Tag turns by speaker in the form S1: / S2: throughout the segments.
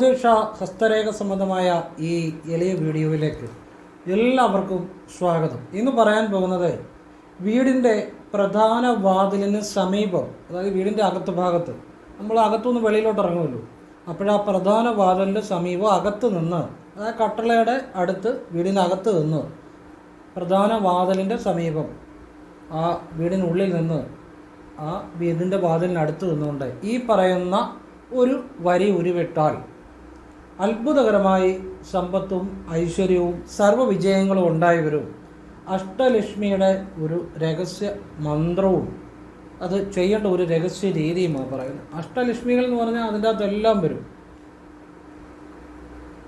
S1: ജ്യോതിഷ ഹസ്തരേഖ സംബന്ധമായ ഈ എളിയ വീഡിയോയിലേക്ക് എല്ലാവർക്കും സ്വാഗതം. ഇന്ന് പറയാൻ പോകുന്നത് വീടിന്റെ പ്രധാന വാതിലിന് സമീപം അതായത് വീടിന്റെ അകത്ത് ഭാഗത്ത്. നമ്മൾ അകത്തുനിന്ന് വെളിയിലോട്ട് ഇറങ്ങുമല്ലോ. അപ്പോഴാ പ്രധാന വാതിലിന്റെ സമീപം അകത്ത് നിന്ന് അതായത് കട്ടളയുടെ അടുത്ത് വീടിനകത്ത് നിന്ന് പ്രധാന വാതിലിന്റെ സമീപം ആ വീടിനുള്ളിൽ നിന്ന് ആ വീടിന്റെ വാതിലിനടുത്ത് നിന്നുകൊണ്ട് ഈ പറയുന്ന ഒരു വരി ഉരുവിട്ടാൽ അത്ഭുതകരമായി സമ്പത്തും ഐശ്വര്യവും സർവവിജയങ്ങളും ഉണ്ടായവരും അഷ്ടലക്ഷ്മിയുടെ ഒരു രഹസ്യ മന്ത്രവും. അത് ചെയ്യേണ്ട ഒരു രഹസ്യ രീതിയുമാണ് പറയുന്നത്. അഷ്ടലക്ഷ്മികൾ എന്ന് പറഞ്ഞാൽ അതിന്റെ അകത്തെല്ലാം വരും.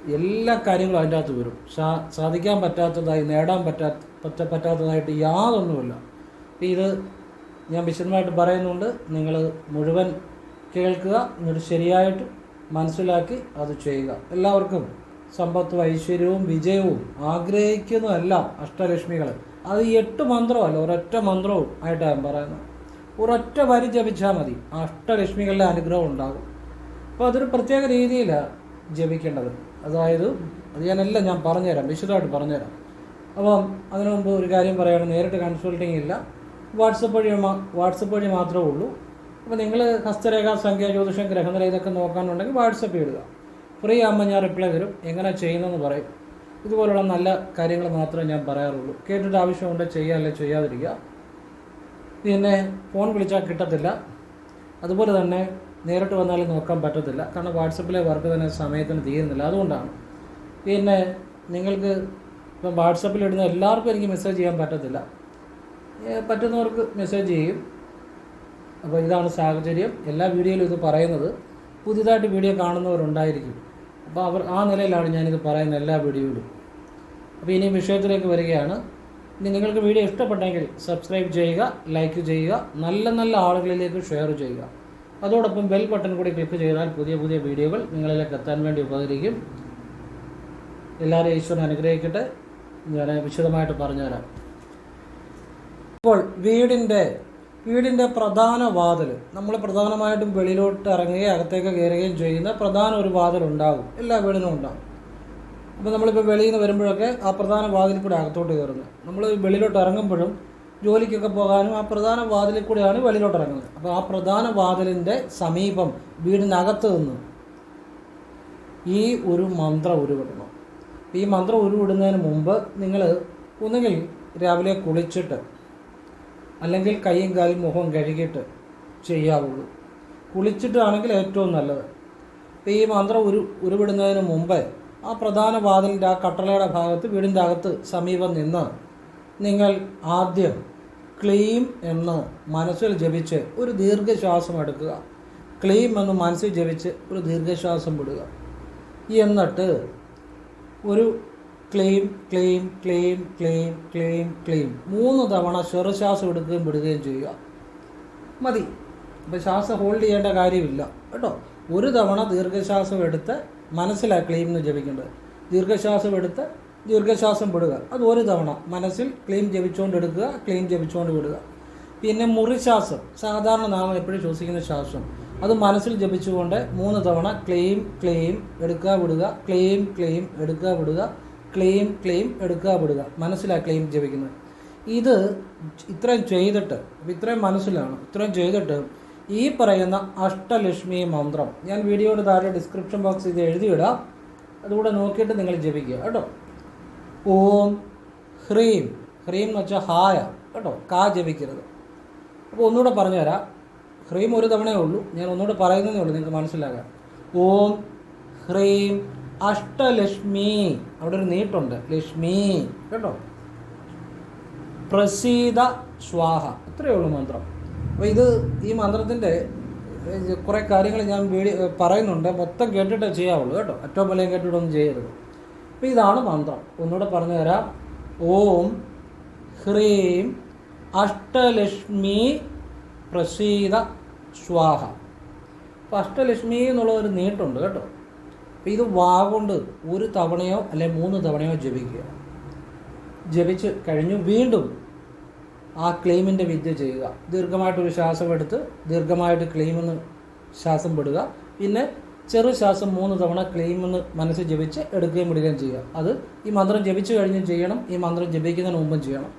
S1: എല്ലാ കാര്യങ്ങളും അതിന്റെ അകത്ത് വരും. സാ സാധിക്കാൻ പറ്റാത്തതായി നേടാൻ പറ്റാ പറ്റ പറ്റാത്തതായിട്ട് യാതൊന്നുമില്ല. ഇത് ഞാൻ വിശദമായിട്ട് പറയുന്നുണ്ട്. നിങ്ങൾ മുഴുവൻ കേൾക്കുക. എന്നിട്ട് ശരിയായിട്ട് മനസ്സിലാക്കി അത് ചെയ്യുക. എല്ലാവർക്കും സമ്പത്തും ഐശ്വര്യവും വിജയവും ആഗ്രഹിക്കുന്നതെല്ലാം അഷ്ടലക്ഷ്മികൾ അത് എട്ട് മന്ത്രമല്ല ഒരൊറ്റ മന്ത്രവും ആയിട്ടാണ് ഞാൻ പറയുന്നത്. ഒരൊറ്റ വരി ജപിച്ചാൽ മതി. അഷ്ടലക്ഷ്മികളുടെ അനുഗ്രഹം ഉണ്ടാകും. അപ്പോൾ അതൊരു പ്രത്യേക രീതിയിലാണ് ജപിക്കേണ്ടത്. അതായത് അത് ഞാനെല്ലാം ഞാൻ പറഞ്ഞുതരാം വിശദമായിട്ട് പറഞ്ഞുതരാം. അപ്പം അതിനു മുമ്പ് ഒരു കാര്യം പറയുകയാണെങ്കിൽ നേരിട്ട് കൺസൾട്ടിങ് ഇല്ല. വാട്സപ്പ് വഴി വാട്സപ്പ് വഴി മാത്രമേ ഉള്ളൂ. അപ്പോൾ നിങ്ങൾ ഹസ്തരേഖ സംഖ്യ ജ്യോതിഷം ഗ്രഹനില ഇതൊക്കെ നോക്കാനുണ്ടെങ്കിൽ വാട്സപ്പ് ഇടുക. ഫ്രീ ആകുമ്പോൾ ഞാൻ റിപ്ലൈ തരും. എങ്ങനെ ചെയ്യുന്നതെന്ന് പറയും. ഇതുപോലുള്ള നല്ല കാര്യങ്ങൾ മാത്രമേ ഞാൻ പറയാറുള്ളൂ. കേട്ടിട്ട് ആവശ്യമുണ്ട് ചെയ്യുക അല്ലെ ചെയ്യാതിരിക്കുക. പിന്നെ ഫോൺ വിളിച്ചാൽ കിട്ടത്തില്ല. അതുപോലെ തന്നെ നേരിട്ട് വന്നാലും നോക്കാൻ പറ്റത്തില്ല. കാരണം വാട്സപ്പിലെ വർക്ക് തന്നെ സമയത്തിന് തീരുന്നില്ല. അതുകൊണ്ടാണ്. പിന്നെ നിങ്ങൾക്ക് ഇപ്പം വാട്സപ്പിലിടുന്ന എല്ലാവർക്കും എനിക്ക് മെസ്സേജ് ചെയ്യാൻ പറ്റത്തില്ല. പറ്റുന്നവർക്ക് മെസ്സേജ് ചെയ്യും. അപ്പോൾ ഇതാണ് സാഹചര്യം. എല്ലാ വീഡിയോയിലും ഇത് പറയുന്നത്. പുതിയതായിട്ട് വീഡിയോ കാണുന്നവരുണ്ടായിരിക്കും. അപ്പോൾ അവർ ആ നിലയിലാണ് ഞാനിത് പറയുന്ന എല്ലാ വീഡിയോയിലും. അപ്പോൾ ഇനി വിഷയത്തിലേക്ക് വരികയാണ്. ഇനി നിങ്ങൾക്ക് വീഡിയോ ഇഷ്ടപ്പെട്ടെങ്കിൽ സബ്സ്ക്രൈബ് ചെയ്യുക ലൈക്ക് ചെയ്യുക നല്ല നല്ല ആളുകളിലേക്ക് ഷെയർ ചെയ്യുക. അതോടൊപ്പം ബെൽ ബട്ടൺ കൂടി ക്ലിക്ക് ചെയ്താൽ പുതിയ പുതിയ വീഡിയോകൾ നിങ്ങളിലേക്ക് എത്താൻ വേണ്ടി ഉപകരിക്കും. എല്ലാവരെയും ഈശ്വരൻ അനുഗ്രഹിക്കട്ടെ ഞാൻ വിശദമായിട്ട് പറഞ്ഞുതരാം. ഇപ്പോൾ വീടിന്റെ വീടിന്റെ പ്രധാന വാതിൽ നമ്മൾ പ്രധാനമായിട്ടും വെളിയിലോട്ട് ഇറങ്ങുകയും അകത്തേക്ക് കയറുകയും ചെയ്യുന്ന പ്രധാന ഒരു വാതിൽ ഉണ്ടാകും എല്ലാ വീടിനും ഉണ്ടാകും അപ്പോൾ നമ്മളിപ്പോൾ വെളിയിൽ നിന്ന് വരുമ്പോഴൊക്കെ ആ പ്രധാന വാതിൽ കൂടെ അകത്തോട്ട് കയറുന്നത് നമ്മൾ വെളിയിലോട്ട് ഇറങ്ങുമ്പോഴും ജോലിക്കൊക്കെ പോകാനും ആ പ്രധാന വാതിലിൽ കൂടെയാണ് വെളിയിലോട്ട് ഇറങ്ങുന്നത്. അപ്പോൾ ആ പ്രധാന വാതിലിന്റെ സമീപം വീടിനകത്ത് നിന്ന് ഈ ഒരു മന്ത്രം ഉരുവിടണം. ഈ മന്ത്രം ഉരുവിടുന്നതിന് മുമ്പ് നിങ്ങൾ ഒന്നുകിൽ രാവിലെ കുളിച്ചിട്ട് അല്ലെങ്കിൽ കൈയും കാലും മുഖവും കഴുകിയിട്ട് ചെയ്യാവുള്ളൂ. കുളിച്ചിട്ടാണെങ്കിൽ ഏറ്റവും നല്ലത്. അപ്പോൾ ഈ മന്ത്രം ഉരു ഉരുവിടുന്നതിന് മുമ്പേ ആ പ്രധാന വാതിലിന്റെ ആ കട്ടളയുടെ ഭാഗത്ത് വീടിന്റെ അകത്ത് സമീപം നിന്ന് നിങ്ങൾ ആദ്യം ക്ലീം എന്ന് മനസ്സിൽ ജപിച്ച് ഒരു ദീർഘശ്വാസം എടുക്കുക. ക്ലീം എന്ന് മനസ്സിൽ ജപിച്ച് ഒരു ദീർഘശ്വാസം വിടുക. എന്നിട്ട് ഒരു claim claim claim claim claim claim. മൂന്ന് തവണ ശ്വാസം എടുക്കുകയും വിടുകയും ചെയ്യുക. മതി. അപ്പോൾ ശ്വാസം ഹോൾഡ് ചെയ്യേണ്ട കാര്യമില്ല. കേട്ടോ? ഒരു തവണ ദീർഘശ്വാസം എടുത്ത് മനസ്സിലാണ് ക്ലെയിം എന്ന് ജപിക്കേണ്ടത്. ദീർഘശ്വാസം എടുത്ത് ദീർഘശ്വാസം വിടുക അത് ഒരു തവണ. മനസ്സിൽ ക്ലെയിം ജപിച്ചുകൊണ്ട് എടുക്കുക ക്ലെയിം ജപിച്ചുകൊണ്ട് വിടുക. പിന്നെ മുറിശ്വാസം സാധാരണ നാം എപ്പോഴും ശ്വസിക്കുന്ന ശ്വാസം അത് മനസ്സിൽ ജപിച്ചുകൊണ്ട് മൂന്ന് തവണ ക്ലെയിം ക്ലെയിം എടുക്കുക വിടുക. ക്ലെയിം ക്ലെയിം എടുക്കുക വിടുക. ക്ലെയിം ക്ലെയിം എടുക്കുക പെടുക. മനസ്സിലാ ക്ലെയിം ജപിക്കുന്നത്. ഇത് ഇത്രയും ചെയ്തിട്ട് ഇത്രയും മനസ്സിലാണ്. ഇത്രയും ചെയ്തിട്ട് ഈ പറയുന്ന അഷ്ടലക്ഷ്മി മന്ത്രം ഞാൻ വീഡിയോയുടെ താഴെ ഡിസ്ക്രിപ്ഷൻ ബോക്സ് ഇത് എഴുതിയിടാം. അതുകൂടെ നോക്കിയിട്ട് നിങ്ങൾ ജപിക്കുക കേട്ടോ. ഓം ഹ്രീം ഹ്രീം എന്ന് വെച്ചാൽ ഹായ കേട്ടോ. കാ ജപിക്കരുത്. അപ്പോൾ ഒന്നുകൂടെ പറഞ്ഞു തരാം ഹ്രീം ഒരു തവണയേ ഉള്ളൂ. ഞാൻ ഒന്നുകൂടെ പറയുന്നതേ ഉള്ളൂ നിങ്ങൾക്ക് മനസ്സിലാകാം ഓം ഹ്രീം അഷ്ടലക്ഷ്മി. അവിടെ ഒരു നീട്ടുണ്ട് ലക്ഷ്മി. കേട്ടോ? പ്രസീത സ്വാഹ. ഇത്രയേ ഉള്ളൂ മന്ത്രം. അപ്പോൾ ഇത് ഈ മന്ത്രത്തിന്റെ കുറേ കാര്യങ്ങൾ ഞാൻ വീഡിയോ പറയുന്നുണ്ട്. മൊത്തം കേട്ടിട്ടേ ചെയ്യാവുള്ളൂ. കേട്ടോ? ഏറ്റവും വലിയ കേട്ടിട്ടൊന്നും ചെയ്യരുത്. അപ്പോൾ ഇതാണ് മന്ത്രം. ഒന്നുകൂടെ പറഞ്ഞു തരാം. ഓം ഹ്രീം അഷ്ടലക്ഷ്മി പ്രസീത സ്വാഹ. അപ്പോൾ അഷ്ടലക്ഷ്മി എന്നുള്ള ഒരു നീട്ടുണ്ട് കേട്ടോ? അപ്പോൾ ഇത് വാ കൊണ്ട് ഒരു തവണയോ അല്ലെ മൂന്ന് തവണയോ ജപിക്കുക. ജപിച്ച് കഴിഞ്ഞു വീണ്ടും ആ ക്ലെയിമിന്റെ വിദ്യ ചെയ്യുക. ദീർഘമായിട്ടൊരു ശ്വാസം എടുത്ത് ദീർഘമായിട്ട് ക്ലെയിമെന്ന് ശ്വാസം വിടുക പിന്നെ ചെറു ശ്വാസം മൂന്ന് തവണ ക്ലെയിമെന്ന് മനസ്സ് ജപിച്ച് എടുക്കുകയും വിടുകയും ചെയ്യുക. അത് ഈ മന്ത്രം ജപിച്ചു കഴിഞ്ഞും ചെയ്യണം ഈ മന്ത്രം ജപിക്കുന്നതിന് മുമ്പും ചെയ്യണം.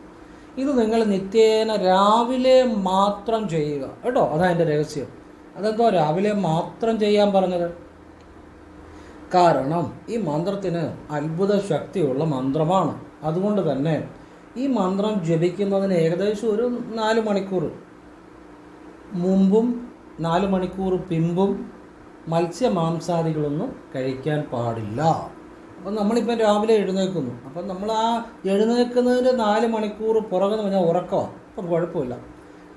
S1: ഇത് നിങ്ങൾ നിത്യേന രാവിലെ മാത്രം ചെയ്യുക. കേട്ടോ? അതാണ് എന്റെ രഹസ്യം. അതെന്തോ രാവിലെ മാത്രം ചെയ്യാൻ പറഞ്ഞത്? കാരണം ഈ മന്ത്രത്തിന് അത്ഭുത ശക്തിയുള്ള മന്ത്രമാണ്. അതുകൊണ്ട് തന്നെ ഈ മന്ത്രം ജപിക്കുന്നതിന് ഏകദേശം ഒരു നാല് മണിക്കൂർ. മുമ്പും നാല് മണിക്കൂർ പിമ്പും മത്സ്യമാംസാദികളൊന്നും കഴിക്കാൻ പാടില്ല. അപ്പം നമ്മളിപ്പം രാവിലെ എഴുന്നേൽക്കുന്നു. അപ്പം നമ്മൾ ആ എഴുന്നേൽക്കുന്നതിന്റെ നാല് മണിക്കൂർ പുറകെന്ന് പറഞ്ഞാൽ ഉറക്കമാണ് അപ്പം കുഴപ്പമില്ല.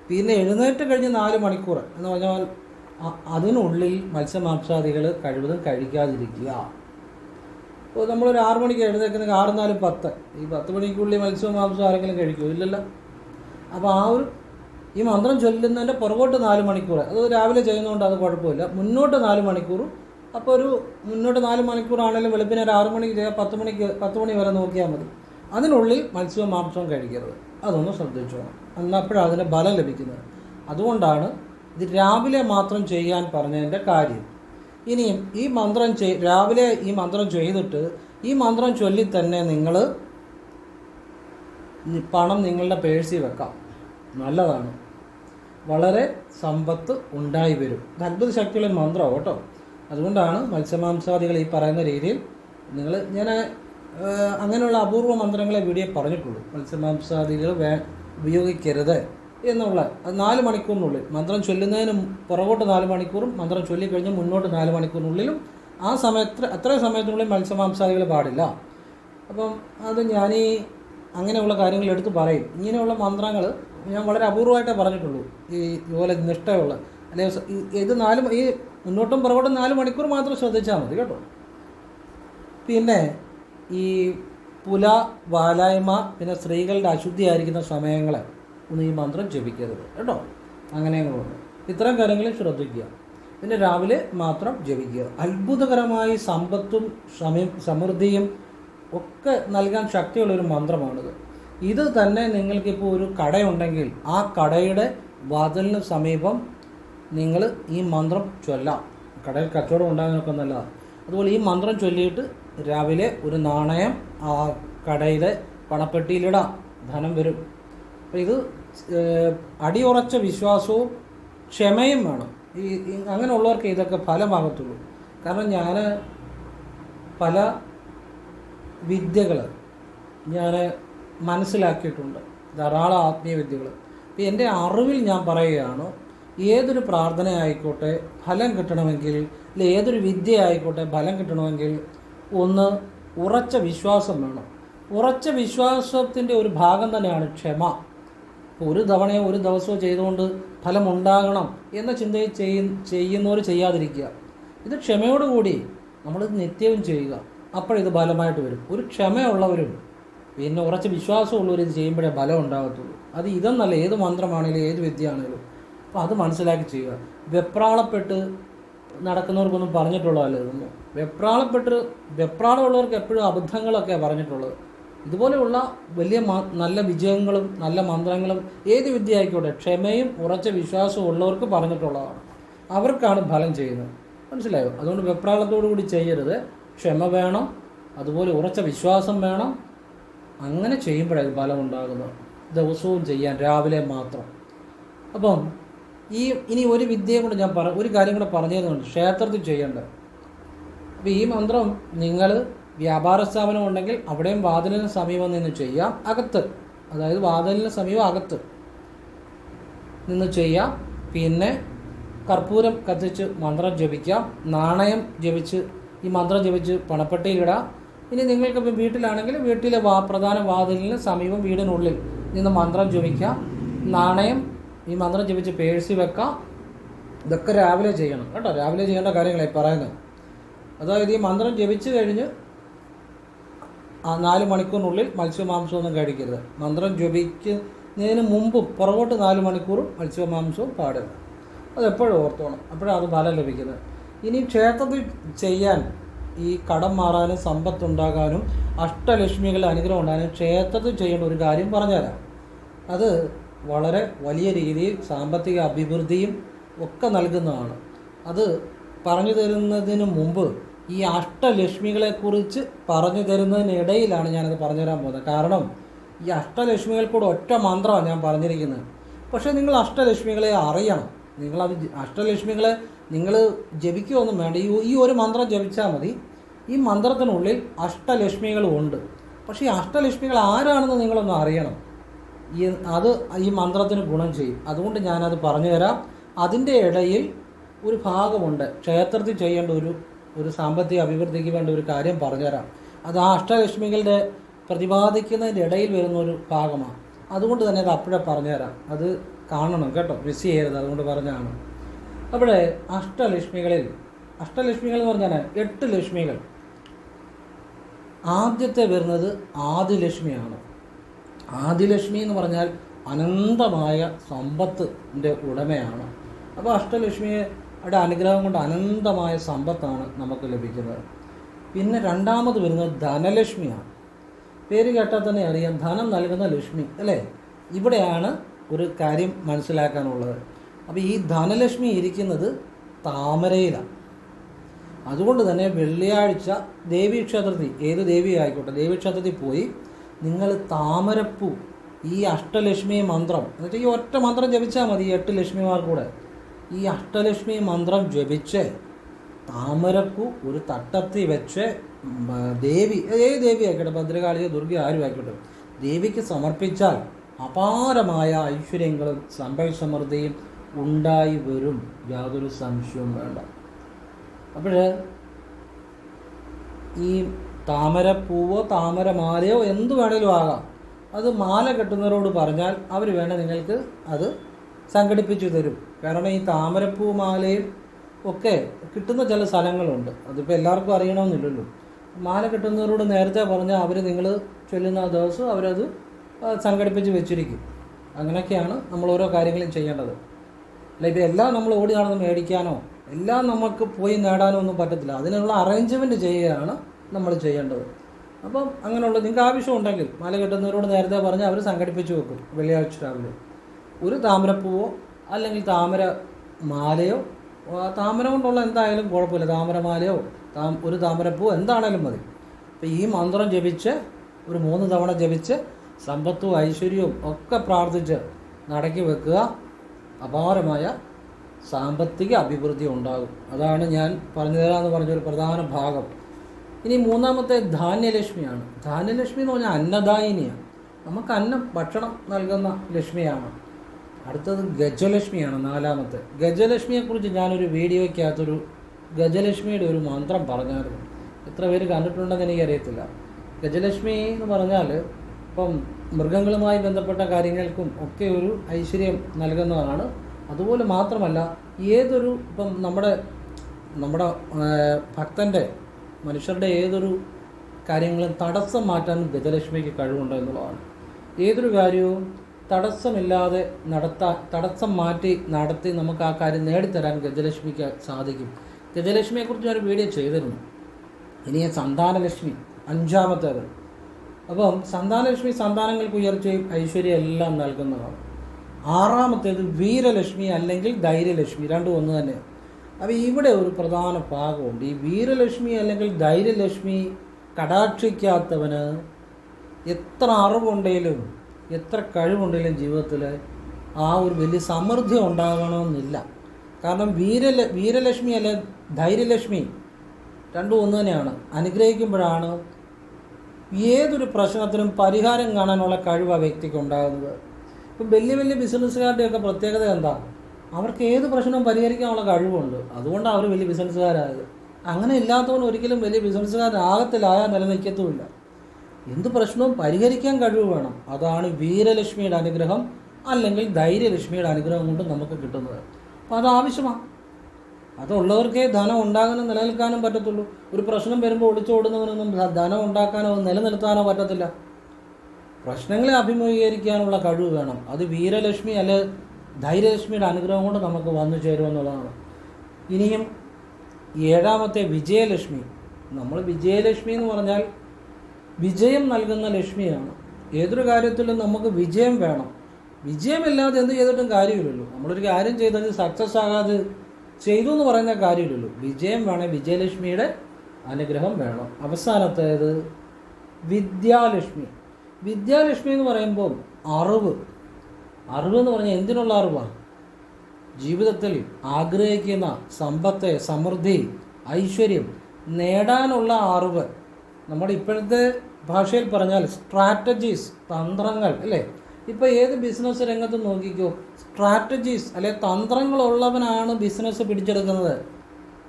S1: പിന്നെ എഴുന്നേറ്റ് കഴിഞ്ഞ് നാല് മണിക്കൂർ എന്ന് പറഞ്ഞാൽ അതിനുള്ളിൽ മത്സ്യമാംസാദികൾ കഴിവതും കഴിക്കാതിരിക്കുക. ഇപ്പോൾ നമ്മളൊരു ആറ് മണിക്ക് എഴുന്നേൽക്കുന്ന ആറ് നാല് പത്ത്. ഈ പത്ത് മണിക്കുള്ളിൽ മത്സ്യവും മാംസവും ആരെങ്കിലും കഴിക്കുമോ ഇല്ലല്ലോ. അപ്പോൾ ആ ഒരു ഈ മന്ത്രം ചൊല്ലുന്നതിന്റെ പുറകോട്ട് നാല് മണിക്കൂർ അത് രാവിലെ ചെയ്യുന്നതുകൊണ്ട് അത് കുഴപ്പമില്ല. മുന്നോട്ട് നാല് മണിക്കൂറും. അപ്പോൾ ഒരു മുന്നോട്ട് നാല് മണിക്കൂറാണെങ്കിലും വെളുപ്പിന് ഒരു ആറ് മണിക്ക് ചെയ്യാം പത്ത് മണിക്ക് പത്ത് മണി വരെ നോക്കിയാൽ മതി. അതിനുള്ളിൽ മത്സ്യവും മാംസവും കഴിക്കരുത്. അതൊന്ന് ശ്രദ്ധിച്ചോണം. എന്നപ്പോഴാണ് അതിന് ബലം ലഭിക്കുന്നത്. അതുകൊണ്ടാണ് ഇത് രാവിലെ മാത്രം ചെയ്യാൻ പറഞ്ഞതിന്റെ കാര്യം. ഇനിയും ഈ മന്ത്രം ചെയ് രാവിലെ ഈ മന്ത്രം ചെയ്തിട്ട് ഈ മന്ത്രം ചൊല്ലി തന്നെ നിങ്ങൾ പണം നിങ്ങളുടെ പേഴ്സി വെക്കാം. നല്ലതാണ്. വളരെ സമ്പത്ത് ഉണ്ടായി വരും. ഇത് അത്ഭുത ശക്തിയുള്ള മന്ത്രം കേട്ടോ. അതുകൊണ്ടാണ് മത്സ്യമാംസാദികൾ ഈ പറയുന്ന രീതിയിൽ നിങ്ങൾ ഞാൻ അങ്ങനെയുള്ള അപൂർവ മന്ത്രങ്ങളെ വീഡിയോ പറഞ്ഞിട്ടുള്ളൂ. മത്സ്യമാംസാദികൾ വേ ഉപയോഗിക്കരുത്. എന്നുള്ള നാല് മണിക്കൂറിനുള്ളിൽ. മന്ത്രം ചൊല്ലുന്നതിന് പുറകോട്ട് നാല് മണിക്കൂറും മന്ത്രം ചൊല്ലിക്കഴിഞ്ഞ് മുന്നോട്ട് നാല് മണിക്കൂറിനുള്ളിലും ആ സമയത്ത് അത്രയും സമയത്തിനുള്ളിൽ മത്സ്യമാംസാദികൾ പാടില്ല. അപ്പം അത് ഞാൻ ഈ അങ്ങനെയുള്ള കാര്യങ്ങൾ എടുത്ത് പറയും. ഇങ്ങനെയുള്ള മന്ത്രങ്ങൾ ഞാൻ വളരെ അപൂർവമായിട്ടേ പറഞ്ഞിട്ടുള്ളൂ. ഈ ഇതുപോലെ നിഷ്ഠയുള്ള അല്ലെങ്കിൽ ഇത് നാല് ഈ മുന്നോട്ടും പുറകോട്ടും നാല് മണിക്കൂർ മാത്രം ശ്രദ്ധിച്ചാൽ മതി കേട്ടോ. പിന്നെ ഈ പുല വാലായ്മ പിന്നെ സ്ത്രീകളുടെ അശുദ്ധിയായിരിക്കുന്ന സമയങ്ങളെ ഒന്നും ഈ മന്ത്രം ജപിക്കരുത്. കേട്ടോ? അങ്ങനെയുണ്ട് ഇത്തരം കാര്യങ്ങൾ ശ്രദ്ധിക്കുക. പിന്നെ രാവിലെ മാത്രം ജപിക്കുക. അത്ഭുതകരമായി സമ്പത്തും സമയം സമൃദ്ധിയും ഒക്കെ നൽകാൻ ശക്തിയുള്ളൊരു മന്ത്രമാണിത്. ഇത് തന്നെ നിങ്ങൾക്കിപ്പോൾ ഒരു കടയുണ്ടെങ്കിൽ ആ കടയുടെ വാതിലിന് സമീപം നിങ്ങൾ ഈ മന്ത്രം ചൊല്ലാം. കടയിൽ കച്ചവടം ഉണ്ടാകാനൊക്കെ നല്ലതാണ് അതുപോലെ ഈ മന്ത്രം ചൊല്ലിയിട്ട് രാവിലെ ഒരു നാണയം ആ കടയിലെ പണപ്പെട്ടിയിലിടാം. ധനം വരും. അപ്പോൾ ഇത് അടിയുറച്ച വിശ്വാസവും ക്ഷമയും വേണം. ഈ അങ്ങനെയുള്ളവർക്ക് ഇതൊക്കെ ഫലമാകത്തുള്ളൂ. കാരണം ഞാൻ പല വിദ്യകൾ ഞാൻ മനസ്സിലാക്കിയിട്ടുണ്ട്. ധാരാളം ആത്മീയ വിദ്യകൾ എന്റെ അറിവിൽ ഞാൻ പറയുകയാണ് ഏതൊരു പ്രാർത്ഥന ആയിക്കോട്ടെ ഫലം കിട്ടണമെങ്കിൽ അല്ലെ ഏതൊരു വിദ്യ ആയിക്കോട്ടെ ഫലം കിട്ടണമെങ്കിൽ ഒന്ന് ഉറച്ച വിശ്വാസം വേണം. ഉറച്ച വിശ്വാസത്തിന്റെ ഒരു ഭാഗം തന്നെയാണ് ക്ഷമ. ഒരു തവണയോ ഒരു ദിവസമോ ചെയ്തുകൊണ്ട് ഫലമുണ്ടാകണം എന്ന ചിന്തയിൽ ചെയ്യ ചെയ്യുന്നവർ ചെയ്യാതിരിക്കുക. ഇത് ക്ഷമയോടുകൂടി നമ്മൾ നിത്യവും ചെയ്യുക. അപ്പോഴിത് ഫലമായിട്ട് വരും. ഒരു ക്ഷമയുള്ളവരും പിന്നെ ഉറച്ച വിശ്വാസമുള്ളവർ ഇത് ചെയ്യുമ്പോഴേ ഫലം ഉണ്ടാകത്തുള്ളൂ. അത് ഇതെന്നല്ല ഏത് മന്ത്രമാണെങ്കിലും ഏത് വിദ്യയാണെങ്കിലും അപ്പോൾ അത് മനസ്സിലാക്കി ചെയ്യുക. വെപ്രാളപ്പെട്ട് നടക്കുന്നവർക്കൊന്നും പറഞ്ഞിട്ടുള്ളതല്ല ഇതൊന്നും. വെപ്രാളപ്പെട്ട് വെപ്രാളമുള്ളവർക്ക് എപ്പോഴും അബദ്ധങ്ങളൊക്കെ പറഞ്ഞിട്ടുള്ളത്. ഇതുപോലെയുള്ള വലിയ നല്ല വിജയങ്ങളും നല്ല മന്ത്രങ്ങളും ഏത് വിദ്യ ആയിക്കോട്ടെ ക്ഷമയും ഉറച്ച വിശ്വാസവും ഉള്ളവർക്ക് പറഞ്ഞിട്ടുള്ളതാണ്. അവർക്കാണ് ഫലം ചെയ്യുന്നത്. മനസ്സിലായോ? അതുകൊണ്ട് വെപ്രാളത്തോടു കൂടി ചെയ്യരുത്. ക്ഷമ വേണം അതുപോലെ ഉറച്ച വിശ്വാസം വേണം. അങ്ങനെ ചെയ്യുമ്പോഴാണ് ഫലം ഉണ്ടാകുന്നത് ദിവസവും ചെയ്യാൻ രാവിലെ മാത്രം. അപ്പം ഈ ഇനി ഒരു വിദ്യയും കൂടെ ഞാൻ പറ ഒരു കാര്യം കൂടെ പറഞ്ഞു തരുന്നുണ്ട് ക്ഷേത്രത്തിൽ ചെയ്യേണ്ടത്. അപ്പോൾ ഈ മന്ത്രം നിങ്ങൾ വ്യാപാര സ്ഥാപനം ഉണ്ടെങ്കിൽ അവിടെയും വാതിലിന് സമീപം നിന്ന് ചെയ്യാം അകത്ത് അതായത് വാതിലിന് സമീപം അകത്ത് നിന്ന് ചെയ്യാം പിന്നെ കർപ്പൂരം കത്തിച്ച് മന്ത്രം ജപിക്കാം നാണയം ജപിച്ച് ഈ മന്ത്രം ജപിച്ച് പണപ്പെട്ടിയിലിടാം ഇനി നിങ്ങൾക്കിപ്പോൾ വീട്ടിലാണെങ്കിൽ വീട്ടിലെ വാ പ്രധാന വാതിലിന് സമീപം വീടിനുള്ളിൽ നിന്ന് മന്ത്രം ജപിക്കാം നാണയം ഈ മന്ത്രം ജപിച്ച് പേഴ്സി വെക്കാം ഇതൊക്കെ രാവിലെ ചെയ്യണം. കേട്ടോ രാവിലെ ചെയ്യേണ്ട കാര്യങ്ങളായി പറയുന്നത്. അതായത് ഈ മന്ത്രം ജപിച്ചു കഴിഞ്ഞ് ആ നാല് മണിക്കൂറിനുള്ളിൽ മത്സ്യമാംസമൊന്നും കഴിക്കരുത്. മന്ത്രം ജപിക്കുന്നതിന് മുമ്പും പുറകോട്ട് നാല് മണിക്കൂറും മത്സ്യമാംസവും പാടരുത്. അതെപ്പോഴും ഓർത്തോണം. അപ്പോഴാണ് അത് ഫലം ലഭിക്കുന്നത്. ഇനി ക്ഷേത്രത്തിൽ ചെയ്യാൻ ഈ കടം മാറാനും സമ്പത്തുണ്ടാകാനും അഷ്ടലക്ഷ്മികളുടെ അനുഗ്രഹം ഉണ്ടാകാനും ക്ഷേത്രത്തിൽ ചെയ്യേണ്ട ഒരു കാര്യം പറഞ്ഞുതരാം. അത് വളരെ വലിയ രീതിയിൽ സാമ്പത്തിക അഭിവൃദ്ധിയും ഒക്കെ നൽകുന്നതാണ്. അത് പറഞ്ഞു തരുന്നതിന് മുമ്പ് ഈ അഷ്ടലക്ഷ്മികളെക്കുറിച്ച് പറഞ്ഞു തരുന്നതിനിടയിലാണ് ഞാനത് പറഞ്ഞു തരാൻ പോകുന്നത്. കാരണം ഈ അഷ്ടലക്ഷ്മികൾക്കൂടെ ഒറ്റ മന്ത്രമാണ് ഞാൻ പറഞ്ഞിരിക്കുന്നത്. പക്ഷേ നിങ്ങൾ അഷ്ടലക്ഷ്മികളെ അറിയണം. നിങ്ങളത് അഷ്ടലക്ഷ്മികളെ നിങ്ങൾ ജപിക്കുകയൊന്നും വേണ്ട. ഈ ഈ ഒരു മന്ത്രം ജപിച്ചാൽ മതി. ഈ മന്ത്രത്തിനുള്ളിൽ അഷ്ടലക്ഷ്മികളും ഉണ്ട് പക്ഷേ ഈ അഷ്ടലക്ഷ്മികൾ ആരാണെന്ന് നിങ്ങളൊന്ന് അറിയണം. ഈ അത് ഈ മന്ത്രത്തിന് ഗുണം ചെയ്യും. അതുകൊണ്ട് ഞാനത് പറഞ്ഞു തരാം. അതിന്റെ ഇടയിൽ ഒരു ഭാഗമുണ്ട്. ക്ഷേത്രത്തിൽ ചെയ്യേണ്ട ഒരു ഒരു സാമ്പത്തിക അഭിവൃദ്ധിക്ക് വേണ്ട ഒരു കാര്യം പറഞ്ഞുതരാം. അത് ആ അഷ്ടലക്ഷ്മികളുടെ പ്രതിപാദിക്കുന്നതിന്റെ ഇടയിൽ വരുന്ന ഒരു ഭാഗമാണ്. അതുകൊണ്ട് തന്നെ അത് അപ്പോഴേ പറഞ്ഞുതരാം. അത് കാണണം കേട്ടോ. മിസ് ചെയ്യരുത്. അതുകൊണ്ട് പറഞ്ഞതാണ്. അവിടെ അഷ്ടലക്ഷ്മികളിൽ അഷ്ടലക്ഷ്മികൾ എന്ന് പറഞ്ഞാൽ എട്ട് ലക്ഷ്മികൾ. ആദ്യത്തെ വരുന്നത് ആദിലക്ഷ്മിയാണ്. ആദിലക്ഷ്മി എന്ന് പറഞ്ഞാൽ അനന്തമായ സമ്പത്തിന്റെ ഉടമയാണ്. അപ്പോൾ അഷ്ടലക്ഷ്മിയുടെ അനുഗ്രഹം കൊണ്ട് അനന്തമായ സമ്പത്താണ് നമുക്ക് ലഭിക്കുന്നത്. പിന്നെ രണ്ടാമത് വരുന്നത് ധനലക്ഷ്മിയാണ്. പേര് കേട്ടാൽ തന്നെ അറിയാം ധനം നൽകുന്ന ലക്ഷ്മി അല്ലേ? ഇവിടെയാണ് ഒരു കാര്യം മനസ്സിലാക്കാനുള്ളത്. അപ്പോൾ ഈ ധനലക്ഷ്മി ഇരിക്കുന്നത് താമരയിലാണ്. അതുകൊണ്ട് തന്നെ വെള്ളിയാഴ്ച ദേവീക്ഷേത്രത്തിൽ ഏത് ദേവി ആയിക്കോട്ടെ ദേവീക്ഷേത്രത്തിൽ പോയി നിങ്ങൾ താമരപ്പൂ ഈ അഷ്ടലക്ഷ്മി മന്ത്രം എന്നുവെച്ചാൽ ഈ ഒറ്റ മന്ത്രം ജപിച്ചാൽ മതി ഈ എട്ട് ലക്ഷ്മിമാർ കൂടെ. ഈ അഷ്ടലക്ഷ്മി മന്ത്രം ജപിച്ച് താമരപ്പൂ ഒരു തട്ടത്തിൽ വെച്ച് ദേവി ഏത് ദേവി ആയിക്കോട്ടെ ഭദ്രകാളിയോ ദുർഗ ആരും ദേവിക്ക് സമർപ്പിച്ചാൽ അപാരമായ ഐശ്വര്യങ്ങളും സമ്പൽ സമൃദ്ധിയും ഉണ്ടായി വരും. യാതൊരു സംശയവും വേണ്ട. അപ്പോൾ ഈ താമരപ്പൂവോ താമരമാലയോ എന്തു വേണേലും ആകാം. അത് മാല കെട്ടുന്നവരോട് പറഞ്ഞാൽ അവർ വേണേൽ നിങ്ങൾക്ക് അത് സംഘടിപ്പിച്ചു തരും. കാരണം ഈ താമരപ്പൂ മാലയും ഒക്കെ കിട്ടുന്ന ചില സ്ഥലങ്ങളുണ്ട്. അതിപ്പോൾ എല്ലാവർക്കും അറിയണമെന്നില്ലല്ലോ. മാല കിട്ടുന്നവരോട് നേരത്തെ പറഞ്ഞാൽ അവർ നിങ്ങൾ ചൊല്ലുന്ന ദിവസം അവരത് സംഘടിപ്പിച്ച് വെച്ചിരിക്കും. അങ്ങനെയൊക്കെയാണ് നമ്മൾ ഓരോ കാര്യങ്ങളും ചെയ്യേണ്ടത്. അല്ല ഇത് എല്ലാം നമ്മൾ ഓടി നടന്ന് മേടിക്കാനോ എല്ലാം നമുക്ക് പോയി നേടാനോ ഒന്നും പറ്റത്തില്ല. അതിനുള്ള അറേഞ്ച്മെന്റ് ചെയ്യുകയാണ് നമ്മൾ ചെയ്യേണ്ടത്. അപ്പം അങ്ങനെയുള്ള നിങ്ങൾക്ക് ആവശ്യമുണ്ടെങ്കിൽ മാല കിട്ടുന്നവരോട് നേരത്തെ പറഞ്ഞാൽ അവർ സംഘടിപ്പിച്ച് വെക്കും വെള്ളിയാഴ്ച രാവിലെ. ഒരു താമരപ്പൂവോ അല്ലെങ്കിൽ താമര മാലയോ താമര കൊണ്ടുള്ള എന്തായാലും കുഴപ്പമില്ല. താമരമാലയോ താ ഒരു താമരപ്പൂവോ എന്താണേലും മതി. അപ്പം ഈ മന്ത്രം ജപിച്ച് ഒരു മൂന്ന് തവണ ജപിച്ച് സമ്പത്തും ഐശ്വര്യവും ഒക്കെ പ്രാർത്ഥിച്ച് നടക്കി വെക്കുക. അപാരമായ സാമ്പത്തിക അഭിവൃദ്ധി ഉണ്ടാകും. അതാണ് ഞാൻ പറഞ്ഞു തരാമെന്ന് പറഞ്ഞൊരു പ്രധാന ഭാഗം. ഇനി മൂന്നാമത്തെ ധാന്യലക്ഷ്മിയാണ്. ധാന്യലക്ഷ്മി എന്ന് പറഞ്ഞാൽ അന്നദായിനിയാണ്. നമുക്ക് അന്നം ഭക്ഷണം നൽകുന്ന ലക്ഷ്മിയാണ്. അടുത്തത് ഗജലക്ഷ്മിയാണ് നാലാമത്തെ. ഗജലക്ഷ്മിയെക്കുറിച്ച് ഞാനൊരു വീഡിയോയ്ക്കകത്തൊരു ഗജലക്ഷ്മിയുടെ ഒരു മന്ത്രം പറഞ്ഞായിരുന്നു. എത്ര പേര് കണ്ടിട്ടുണ്ടെന്ന് എനിക്കറിയത്തില്ല. ഗജലക്ഷ്മി എന്ന് പറഞ്ഞാൽ ഇപ്പം മൃഗങ്ങളുമായി ബന്ധപ്പെട്ട കാര്യങ്ങൾക്കും ഒക്കെ ഒരു ഐശ്വര്യം നൽകുന്നതാണ് അതുപോലെ മാത്രമല്ല ഏതൊരു ഇപ്പം നമ്മുടെ നമ്മുടെ ഭക്തന്റെ മനുഷ്യരുടെ ഏതൊരു കാര്യങ്ങളും തടസ്സം മാറ്റാൻ ഗജലക്ഷ്മിക്ക് കഴിവുണ്ട് എന്നുള്ളതാണ്. ഏതൊരു കാര്യവും തടസ്സമില്ലാതെ നടത്താൻ തടസ്സം മാറ്റി നടത്തി നമുക്ക് ആ കാര്യം നേടിത്തരാൻ ഗജലക്ഷ്മിക്ക് സാധിക്കും. ഗജലക്ഷ്മിയെക്കുറിച്ച് ഞാൻ ഒരു വീഡിയോ ചെയ്തിരുന്നു. ഇനി സന്താനലക്ഷ്മി അഞ്ചാമത്തേത്. അപ്പം സന്താനലക്ഷ്മി സന്താനങ്ങൾക്ക് ഉയർച്ചയും ഐശ്വര്യം എല്ലാം നൽകുന്നതാണ്. ആറാമത്തേത് വീരലക്ഷ്മി അല്ലെങ്കിൽ ധൈര്യലക്ഷ്മി രണ്ടും ഒന്ന് തന്നെ അപ്പോൾ ഇവിടെ ഒരു പ്രധാന ഭാഗമുണ്ട്. ഈ വീരലക്ഷ്മി അല്ലെങ്കിൽ ധൈര്യലക്ഷ്മി കടാക്ഷിക്കാത്തവന് എത്ര അറിവുണ്ടെങ്കിലും എത്ര കഴിവുണ്ടെങ്കിലും ജീവിതത്തിൽ ആ ഒരു വലിയ സമൃദ്ധി ഉണ്ടാകണമെന്നില്ല. കാരണം വീരല വീരലക്ഷ്മി അല്ലെ ധൈര്യലക്ഷ്മി രണ്ടും ഒന്ന് തന്നെയാണ്. അനുഗ്രഹിക്കുമ്പോഴാണ് ഏതൊരു പ്രശ്നത്തിനും പരിഹാരം കാണാനുള്ള കഴിവ് ആ വ്യക്തിക്ക് ഉണ്ടാകുന്നത്. ഇപ്പം വലിയ വലിയ ബിസിനസ്സുകാരുടെയൊക്കെ പ്രത്യേകത എന്താ? അവർക്ക് ഏത് പ്രശ്നവും പരിഹരിക്കാനുള്ള കഴിവുണ്ട്. അതുകൊണ്ടാണ് അവർ വലിയ ബിസിനസ്സുകാരായത്. അങ്ങനെ ഇല്ലാത്തവൻ ഒരിക്കലും വലിയ ബിസിനസ്സുകാരാകത്തില്ല ആയാൽ നിലനിൽക്കത്തുമില്ല. എന്ത് പ്രശ്നവും പരിഹരിക്കാൻ കഴിവ് വേണം. അതാണ് വീരലക്ഷ്മിയുടെ അനുഗ്രഹം അല്ലെങ്കിൽ ധൈര്യലക്ഷ്മിയുടെ അനുഗ്രഹം കൊണ്ട് നമുക്ക് കിട്ടുന്നത്. അപ്പോൾ അത് ആവശ്യമാണ് അതുള്ളവർക്കേ ധനം ഉണ്ടാകാനും നിലനിൽക്കാനും പറ്റത്തുള്ളൂ. ഒരു പ്രശ്നം വരുമ്പോൾ ഒളിച്ചോടുന്നവനൊന്നും ധനം ഉണ്ടാക്കാനോ നിലനിർത്താനോ പറ്റത്തില്ല. പ്രശ്നങ്ങളെ അഭിമുഖീകരിക്കാനുള്ള കഴിവ് വേണം. അത് വീരലക്ഷ്മി അല്ലെ ധൈര്യലക്ഷ്മിയുടെ അനുഗ്രഹം കൊണ്ട് നമുക്ക് വന്നു ചേരുമെന്നുള്ളതാണ് ഇനിയും ഏഴാമത്തെ വിജയലക്ഷ്മി. നമ്മൾ വിജയലക്ഷ്മി എന്ന് പറഞ്ഞാൽ വിജയം നൽകുന്ന ലക്ഷ്മിയാണ്. ഏതൊരു കാര്യത്തിലും നമുക്ക് വിജയം വേണം. വിജയമില്ലാതെ എന്ത് ചെയ്തിട്ടും കാര്യമില്ലല്ലോ. നമ്മളൊരു കാര്യം ചെയ്തത് സക്സസ് ആകാതെ ചെയ്തു എന്ന് പറയുന്ന കാര്യമില്ലല്ലോ. വിജയം വേണേ വിജയലക്ഷ്മിയുടെ അനുഗ്രഹം വേണം. അവസാനത്തേത് വിദ്യാലക്ഷ്മി. വിദ്യാലക്ഷ്മി എന്ന് പറയുമ്പോൾ അറിവ്. അറിവ് എന്ന് പറഞ്ഞാൽ എന്തിനുള്ള അറിവാണ് ജീവിതത്തിൽ ആഗ്രഹിക്കുന്ന സമ്പത്ത് സമൃദ്ധി ഐശ്വര്യം നേടാനുള്ള അറിവ്. നമ്മുടെ ഇപ്പോഴത്തെ ഭാഷയിൽ പറഞ്ഞാൽ സ്ട്രാറ്റജീസ് തന്ത്രങ്ങൾ അല്ലേ? ഇപ്പോൾ ഏത് ബിസിനസ് രംഗത്ത് നോക്കിക്കോ സ്ട്രാറ്റജീസ് അല്ലെ തന്ത്രങ്ങളുള്ളവനാണ് ബിസിനസ് പിടിച്ചെടുക്കുന്നത്.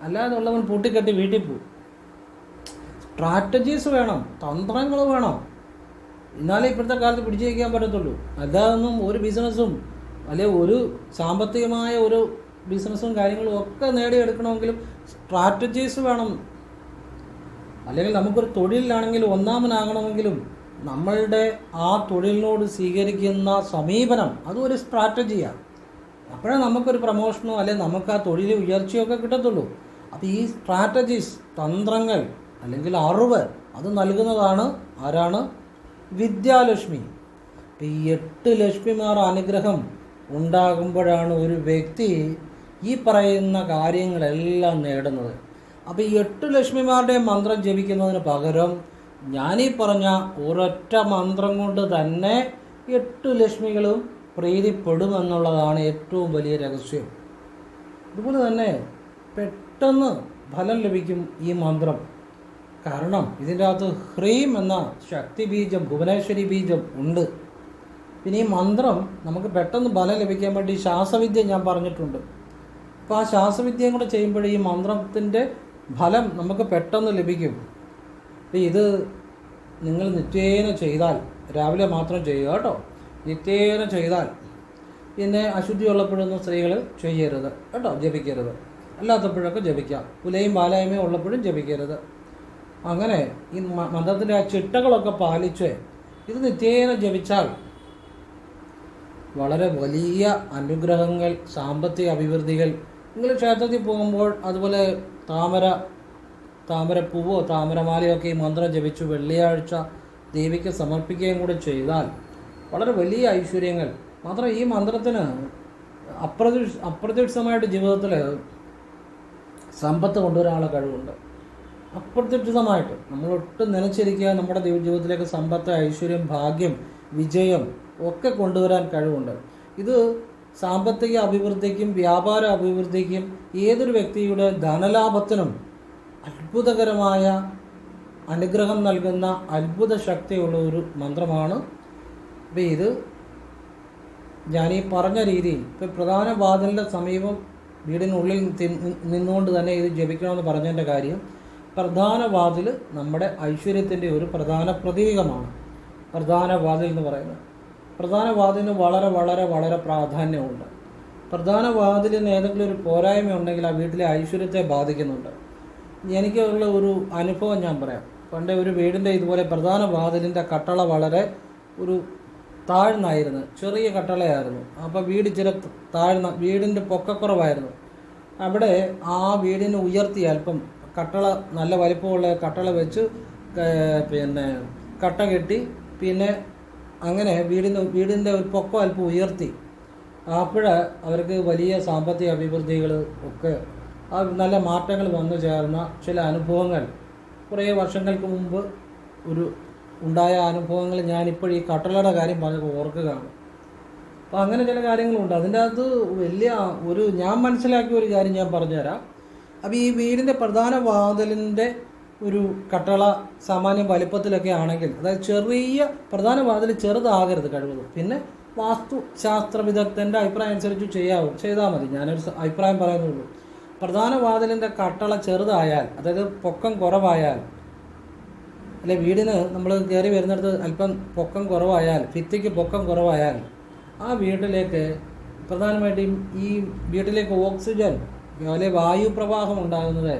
S1: അല്ലാതെ ഉള്ളവൻ പൂട്ടിക്കെട്ടി വീട്ടിൽ പോകും സ്ട്രാറ്റജീസ് വേണം തന്ത്രങ്ങൾ വേണം. എന്നാലേ ഇപ്പോഴത്തെ കാലത്ത് പിടിച്ചു വയ്ക്കാൻ പറ്റത്തുള്ളൂ. അതൊന്നും ഒരു ബിസിനസ്സും അല്ലെ ഒരു സാമ്പത്തികമായ ഒരു ബിസിനസ്സും കാര്യങ്ങളും ഒക്കെ നേടിയെടുക്കണമെങ്കിലും സ്ട്രാറ്റജീസ് വേണം. അല്ലെങ്കിൽ നമുക്കൊരു തൊഴിലിലാണെങ്കിലും ഒന്നാമനാകണമെങ്കിലും നമ്മളുടെ ആ തൊഴിലിനോട് സ്വീകരിക്കുന്ന സമീപനം അതൊരു സ്ട്രാറ്റജിയാണ്. അപ്പോഴേ നമുക്കൊരു പ്രൊമോഷനോ അല്ലെങ്കിൽ നമുക്ക് ആ തൊഴിൽ ഉയർച്ചയോ ഒക്കെ കിട്ടത്തുള്ളൂ. അപ്പോൾ ഈ സ്ട്രാറ്റജീസ് തന്ത്രങ്ങൾ അല്ലെങ്കിൽ അറിവ് അത് നൽകുന്നതാണ് ആരാണ്? വിദ്യാലക്ഷ്മി. ഇപ്പം ഈ എട്ട് ലക്ഷ്മിമാർ അനുഗ്രഹം ഉണ്ടാകുമ്പോഴാണ് ഒരു വ്യക്തി ഈ പറയുന്ന കാര്യങ്ങളെല്ലാം നേടുന്നത്. അപ്പോൾ ഈ എട്ട് ലക്ഷ്മിമാരുടെ മന്ത്രം ജപിക്കുന്നതിന് പകരം ഞാനീ പറഞ്ഞ ഒരൊറ്റ മന്ത്രം കൊണ്ട് തന്നെ എട്ട് ലക്ഷ്മികളും പ്രീതിപ്പെടുമെന്നുള്ളതാണ് ഏറ്റവും വലിയ രഹസ്യം. അതുപോലെ തന്നെ പെട്ടെന്ന് ഫലം ലഭിക്കും ഈ മന്ത്രം. കാരണം ഇതിന്റെ അകത്ത് ഹ്രീം എന്ന ശക്തി ബീജം ഭുവനേശ്വരി ബീജം ഉണ്ട്. പിന്നെ ഈ മന്ത്രം നമുക്ക് പെട്ടെന്ന് ഫലം ലഭിക്കാൻ വേണ്ടി ശ്വാസവിദ്യ ഞാൻ പറഞ്ഞിട്ടുണ്ട്. അപ്പോൾ ആ ശ്വാസവിദ്യയും കൂടെ ചെയ്യുമ്പോൾ ഈ മന്ത്രത്തിന്റെ ഫലം നമുക്ക് പെട്ടെന്ന് ലഭിക്കും. ഇത് നിങ്ങൾ നിത്യേന ചെയ്താൽ രാവിലെ മാത്രം ചെയ്യുക കേട്ടോ. നിത്യേന ചെയ്താൽ പിന്നെ അശുദ്ധി ഉള്ളപ്പോഴൊന്നും സ്ത്രീകൾ ചെയ്യരുത് കേട്ടോ ജപിക്കരുത്. അല്ലാത്തപ്പോഴൊക്കെ ജപിക്കാം. പുലയും പാലായ്മയും ഉള്ളപ്പോഴും ജപിക്കരുത്. അങ്ങനെ ഈ മന്ത്രത്തിന്റെ ആ ചിട്ടകളൊക്കെ പാലിച്ച് ഇത് നിത്യേന ജപിച്ചാൽ വളരെ വലിയ അനുഗ്രഹങ്ങൾ സാമ്പത്തിക അഭിവൃദ്ധികൾ. നിങ്ങൾ ക്ഷേത്രത്തിൽ പോകുമ്പോൾ അതുപോലെ താമര താമരപ്പൂവോ താമരമാലയോ ഒക്കെ ഈ മന്ത്രം ജപിച്ചു വെള്ളിയാഴ്ച ദേവിക്ക് സമർപ്പിക്കുകയും കൂടെ ചെയ്താൽ വളരെ വലിയ ഐശ്വര്യങ്ങൾ. മാത്രം ഈ മന്ത്രത്തിന് അപ്രതീക്ഷ അപ്രതീക്ഷിതമായിട്ട് ജീവിതത്തിൽ സമ്പത്ത് കൊണ്ടുവരാനുള്ള കഴിവുണ്ട്. അപ്രതീക്ഷിതമായിട്ട് നമ്മൾ ഒട്ടും നനച്ചിരിക്കുക നമ്മുടെ ജീവിതത്തിലേക്ക് സമ്പത്ത് ഐശ്വര്യം ഭാഗ്യം വിജയം ഒക്കെ കൊണ്ടുവരാൻ കഴിവുണ്ട്. ഇത് സാമ്പത്തിക അഭിവൃദ്ധിക്കും വ്യാപാര അഭിവൃദ്ധിക്കും ഏതൊരു വ്യക്തിയുടെ ധനലാഭത്തിനും അത്ഭുതകരമായ അനുഗ്രഹം നൽകുന്ന അത്ഭുത ശക്തിയുള്ള ഒരു മന്ത്രമാണ് അപ്പോൾ ഇത്. ഈ പറഞ്ഞ രീതിയിൽ ഇപ്പം പ്രധാന വാതിലിന്റെ സമീപം വീടിനുള്ളിൽ നിന്നുകൊണ്ട് തന്നെ ഇത് ജപിക്കണമെന്ന് പറഞ്ഞതിന്റെ കാര്യം പ്രധാന വാതിൽ നമ്മുടെ ഐശ്വര്യത്തിന്റെ ഒരു പ്രധാന പ്രതീകമാണ്. പ്രധാന വാതിൽ എന്ന് പറയുന്നത്. പ്രധാന വാതിലിന് വളരെ വളരെ വളരെ പ്രാധാന്യമുണ്ട്. പ്രധാന വാതിലിന് ഏതെങ്കിലും ഒരു പോരായ്മ ഉണ്ടെങ്കിൽ ആ വീട്ടിലെ ഐശ്വര്യത്തെ ബാധിക്കുന്നുണ്ട്. എനിക്കുള്ള ഒരു അനുഭവം ഞാൻ പറയാം. പണ്ട് ഒരു വീടിന്റെ ഇതുപോലെ പ്രധാന വാതിലിന്റെ കട്ടള വളരെ ഒരു താഴ്ന്നായിരുന്നു. ചെറിയ കട്ടളയായിരുന്നു. അപ്പോൾ വീട് ചില താഴ്ന്ന വീടിന്റെ പൊക്കക്കുറവായിരുന്നു. അവിടെ ആ വീടിനെ ഉയർത്തി അല്പം കട്ടള നല്ല വലിപ്പമുള്ള കട്ടള വെച്ച് പിന്നെ കട്ട കെട്ടി പിന്നെ അങ്ങനെ വീടിന് വീടിന്റെ ഒരു പൊക്കം അല്പം ഉയർത്തി. അപ്പോൾ അവർക്ക് വലിയ സാമ്പത്തിക അഭിവൃദ്ധികൾ ഒക്കെ നല്ല മാറ്റങ്ങൾ വന്നു ചേർന്ന ചില അനുഭവങ്ങൾ. കുറേ വർഷങ്ങൾക്ക് മുമ്പ് ഒരു ഉണ്ടായ അനുഭവങ്ങൾ ഞാനിപ്പോൾ ഈ കട്ടളയുടെ കാര്യം പറഞ്ഞപ്പോൾ ഓർക്കുകയാണ്. അപ്പോൾ അങ്ങനെ ചില കാര്യങ്ങളുണ്ട്. അതിന്റെ അകത്ത് വലിയ ഒരു ഞാൻ മനസ്സിലാക്കിയ ഒരു കാര്യം ഞാൻ പറഞ്ഞുതരാം. അപ്പോൾ ഈ വീടിന്റെ പ്രധാന വാതിലിന്റെ ഒരു കട്ടള സാമാന്യം വലിപ്പത്തിലൊക്കെ ആണെങ്കിൽ അതായത് ചെറിയ പ്രധാന വാതിൽ ചെറുതാകരുത് കഴിവതും. പിന്നെ വാസ്തു ശാസ്ത്ര വിദഗ്ധന്റെ അഭിപ്രായം അനുസരിച്ച് ചെയ്യാവും. ചെയ്താൽ മതി. ഞാനൊരു അഭിപ്രായം പറയുന്നുള്ളൂ. പ്രധാന വാതിലിന്റെ കട്ടള ചെറുതായാൽ അതായത് പൊക്കം കുറവായാൽ അല്ലെ വീടിന് നമ്മൾ കയറി വരുന്നിടത്ത് അല്പം പൊക്കം കുറവായാൽ ഭിത്തിക്ക് പൊക്കം കുറവായാൽ ആ വീട്ടിലേക്ക് പ്രധാനമായിട്ടും ഈ വീട്ടിലേക്ക് ഓക്സിജൻ അല്ലെ വായു പ്രവാഹം ഉണ്ടാകുന്നത്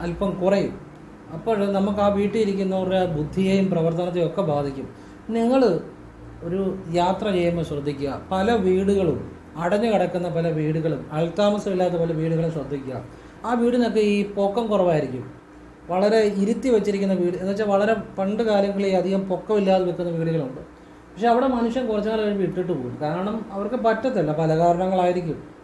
S1: അല്പം കുറയും. അപ്പോൾ നമുക്ക് ആ വീട്ടിൽ ഇരിക്കുന്നവരുടെ ബുദ്ധിയെയും പ്രവർത്തനത്തെയും ഒക്കെ ബാധിക്കും. നിങ്ങൾ ഒരു യാത്ര ചെയ്യുമ്പോൾ ശ്രദ്ധിക്കുക. പല വീടുകളും അടഞ്ഞു കിടക്കുന്ന പല വീടുകളും ആൾത്താമസമില്ലാത്ത പല വീടുകളും ശ്രദ്ധിക്കുക. ആ വീടിനൊക്കെ ഈ പൊക്കം കുറവായിരിക്കും. വളരെ ഇരുത്തി വെച്ചിരിക്കുന്ന വീട് എന്ന് വെച്ചാൽ വളരെ പണ്ട് കാലങ്ങളിൽ അധികം പൊക്കമില്ലാതെ വെക്കുന്ന വീടുകളുണ്ട്. പക്ഷേ അവിടെ മനുഷ്യൻ കുറച്ചു നാൾ കഴിയുമ്പോൾ ഇട്ടിട്ട് പോകും. കാരണം അവർക്ക് പറ്റത്തില്ല പല കാരണങ്ങളായിരിക്കും.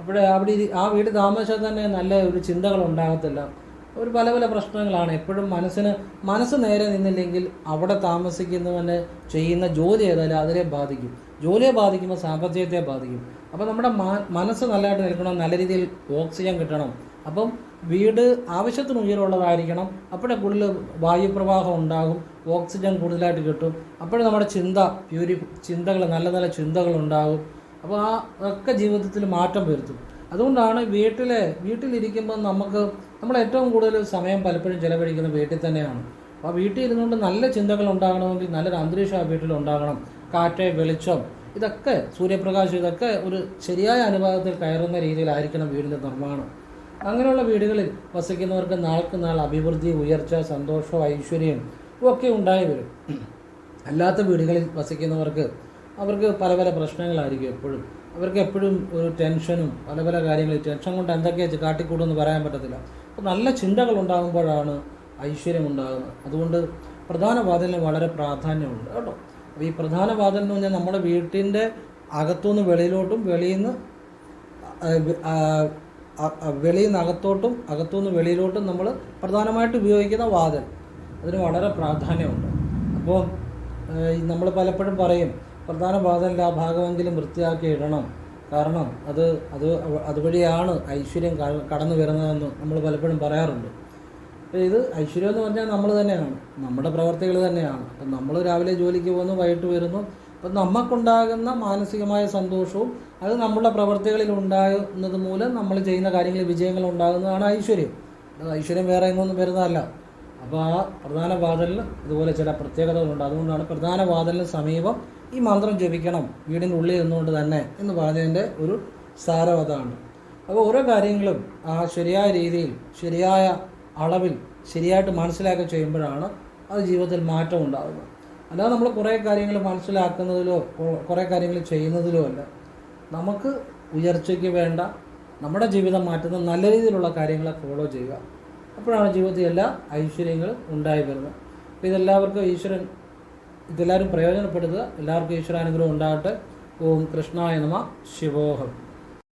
S1: അപ്പോഴേ അവിടെ ആ വീട് താമസിച്ചാൽ തന്നെ നല്ല ഒരു ചിന്തകൾ ഉണ്ടാകത്തില്ല. ഒരു പല പല പ്രശ്നങ്ങളാണ്. എപ്പോഴും മനസ്സിന് മനസ്സ് നേരെ നിന്നില്ലെങ്കിൽ അവിടെ താമസിക്കുന്നവന് ചെയ്യുന്ന ജോലി ഏതായാലും അതിനെ ബാധിക്കും. ജോലിയെ ബാധിക്കുമ്പോൾ സാമ്പത്തികത്തെ ബാധിക്കും. അപ്പോൾ നമ്മുടെ മനസ്സ് നല്ലതായിട്ട് നിൽക്കണം നല്ല രീതിയിൽ ഓക്സിജൻ കിട്ടണം. അപ്പം വീട് ആവശ്യത്തിന് ഉയരമുള്ളതായിരിക്കണം. അപ്പോഴേ കൂടുതൽ വായുപ്രവാഹം ഉണ്ടാകും ഓക്സിജൻ കൂടുതലായിട്ട് കിട്ടും. അപ്പോഴേ നമ്മുടെ ചിന്ത പ്യൂരി ചിന്തകൾ നല്ല നല്ല ചിന്തകൾ ഉണ്ടാകും. അപ്പോൾ ആ ഒക്കെ ജീവിതത്തിൽ മാറ്റം വരുത്തും. അതുകൊണ്ടാണ് വീട്ടിലെ വീട്ടിലിരിക്കുമ്പോൾ നമുക്ക് നമ്മൾ ഏറ്റവും കൂടുതൽ സമയം പലപ്പോഴും ചിലവഴിക്കുന്നത് വീട്ടിൽ തന്നെയാണ്. അപ്പോൾ വീട്ടിൽ ഇരുന്നുകൊണ്ട് നല്ല ചിന്തകൾ ഉണ്ടാകണമെങ്കിൽ നല്ലൊരു അന്തരീക്ഷം ആ വീട്ടിൽ ഉണ്ടാകണം. കാറ്റ് വെളിച്ചം ഇതൊക്കെ സൂര്യപ്രകാശം ഇതൊക്കെ ഒരു ശരിയായ അനുപാതത്തിൽ കയറുന്ന രീതിയിലായിരിക്കണം വീടിന്റെ നിർമ്മാണം. അങ്ങനെയുള്ള വീടുകളിൽ വസിക്കുന്നവർക്ക് നാൾക്ക് നാൾ അഭിവൃദ്ധി ഉയർച്ച സന്തോഷം ഐശ്വര്യം ഒക്കെ ഉണ്ടായി വരും. അല്ലാത്ത വീടുകളിൽ വസിക്കുന്നവർക്ക് അവർക്ക് പല പല പ്രശ്നങ്ങളായിരിക്കും എപ്പോഴും. അവർക്ക് എപ്പോഴും ഒരു ടെൻഷനും പല പല കാര്യങ്ങളും. ടെൻഷൻ കൊണ്ട് എന്തൊക്കെയാണ് കാട്ടിക്കൂടുമെന്ന് പറയാൻ പറ്റത്തില്ല. അപ്പോൾ നല്ല ചിന്തകൾ ഉണ്ടാകുമ്പോഴാണ് ഐശ്വര്യം ഉണ്ടാകുന്നത്. അതുകൊണ്ട് പ്രധാന വാതിലിന് വളരെ പ്രാധാന്യമുണ്ട് കേട്ടോ. അപ്പോൾ ഈ പ്രധാന വാതിൽ എന്ന് പറഞ്ഞാൽ നമ്മുടെ വീട്ടിന്റെ അകത്തുനിന്ന് വെളിയിലോട്ടും വെളിയിൽ നിന്ന് വെളിയിൽ നിന്ന് അകത്തോട്ടും അകത്തുനിന്ന് വെളിയിലോട്ടും നമ്മൾ പ്രധാനമായിട്ട് ഉപയോഗിക്കുന്ന വാതിൽ. അതിന് വളരെ പ്രാധാന്യമുണ്ട്. അപ്പോൾ നമ്മൾ പലപ്പോഴും പറയും പ്രധാന പാതല്ല ആ ഭാഗമെങ്കിലും വൃത്തിയാക്കി ഇടണം. കാരണം അത് അത് അതുവഴിയാണ് ഐശ്വര്യം കടന്നു വരുന്നതെന്ന് നമ്മൾ പലപ്പോഴും പറയാറുണ്ട്. ഇത് ഐശ്വര്യം എന്ന് പറഞ്ഞാൽ നമ്മൾ തന്നെയാണ് നമ്മുടെ പ്രവർത്തികൾ തന്നെയാണ്. അപ്പം നമ്മൾ രാവിലെ ജോലിക്ക് പോകുന്നു വൈകിട്ട് വരുന്നു. അപ്പം നമുക്കുണ്ടാകുന്ന മാനസികമായ സന്തോഷവും അത് നമ്മുടെ പ്രവർത്തികളിൽ ഉണ്ടാകുന്നത് മൂലം നമ്മൾ ചെയ്യുന്ന കാര്യങ്ങളിൽ വിജയങ്ങൾ ഉണ്ടാകുന്നതാണ് ഐശ്വര്യം. ഐശ്വര്യം വേറെ എങ്ങൊന്നും വരുന്നതല്ല. അപ്പോൾ ആ പ്രധാന വാതിലിൽ ഇതുപോലെ ചില പ്രത്യേകതകളുണ്ട്. അതുകൊണ്ടാണ് പ്രധാന വാതിലിന് സമീപം ഈ മന്ത്രം ജപിക്കണം വീടിന്റെ ഉള്ളിൽ നിന്നുകൊണ്ട് തന്നെ എന്ന് പറഞ്ഞതിന്റെ ഒരു സാരം അതാണ്. അപ്പോൾ ഓരോ കാര്യങ്ങളും ആ ശരിയായ രീതിയിൽ ശരിയായ അളവിൽ ശരിയായിട്ട് മനസ്സിലാക്കി ചെയ്യുമ്പോഴാണ് അത് ജീവിതത്തിൽ മാറ്റം ഉണ്ടാകുന്നത് അല്ലാതെ നമ്മൾ കുറേ കാര്യങ്ങൾ മനസ്സിലാക്കുന്നതിലോ കുറേ കാര്യങ്ങൾ ചെയ്യുന്നതിലോ അല്ല. നമുക്ക് ഉയർച്ചയ്ക്ക് വേണ്ട നമ്മുടെ ജീവിതം മാറ്റുന്ന നല്ല രീതിയിലുള്ള കാര്യങ്ങളെ ഫോളോ ചെയ്യുക. അപ്പോഴാണ് ജീവിതത്തിൽ എല്ലാ ഐശ്വര്യങ്ങളും ഉണ്ടായി വരുന്നത്. അപ്പോൾ ഇതെല്ലാവർക്കും ഈശ്വരൻ ഇതെല്ലാവരും പ്രയോജനപ്പെടുത്തുക. എല്ലാവർക്കും ഈശ്വരാനുഗ്രഹം ഉണ്ടാകട്ടെ. ഓം കൃഷ്ണായ നമ. ശിവോഹം.